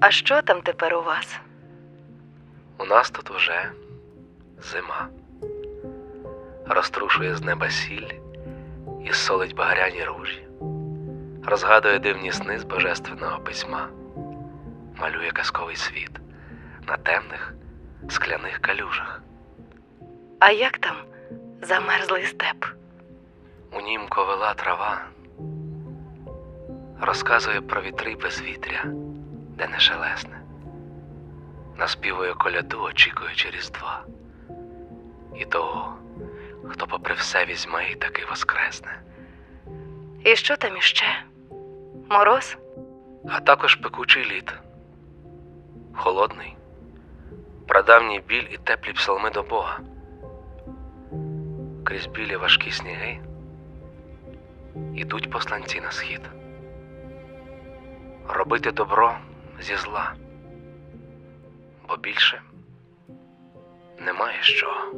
А що там тепер у вас? У нас тут уже зима. Розтрушує з неба сіль і солить багряні ружі, розгадує дивні сни з божественного письма, малює казковий світ на темних скляних калюжах. А як там замерзлий степ? У нім ковила трава, розказує про вітри й безвітря, де не шелесне, наспівує коляду, очікуючи різдва, і того, хто попри все візьме і таки воскресне, І що там іще? Мороз? а також пекучий лід, холодний, прадавній біль і теплі псалми до Бога. Крізь білі важкі сніги ідуть посланці на схід. Робити добро зі зла, бо більше немає що.